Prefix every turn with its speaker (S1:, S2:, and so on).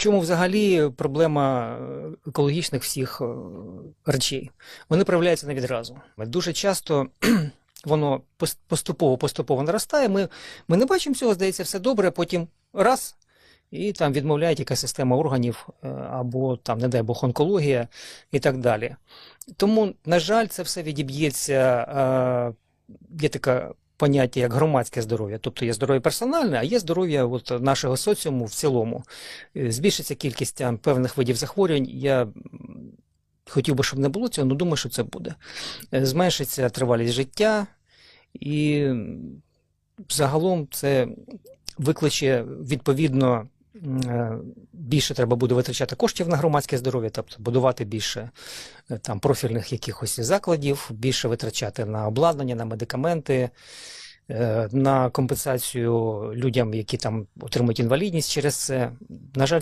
S1: чому взагалі проблема е, екологічних всіх е, речей? Вони проявляються не відразу. Дуже часто воно поступово поступово наростає. Ми, ми не бачимо цього, здається, все добре, а потім раз. І там відмовляють якась система органів, е, або там, не дай Бог, онкологія і так далі. Тому, на жаль, це все відіб'ється. Є таке поняття, як громадське здоров'я. Тобто є здоров'я персональне, а є здоров'я от, нашого соціуму в цілому. Е, Збільшиться кількість певних видів захворювань. Я хотів би, щоб не було цього, але думаю, що це буде. Е, Зменшиться тривалість життя, і загалом це викличе відповідно. Е, Більше треба буде витрачати коштів на громадське здоров'я, тобто будувати більше е, там профільних якихось закладів, більше витрачати на обладнання, на медикаменти, е, на компенсацію людям, які там отримують інвалідність через це. На жаль,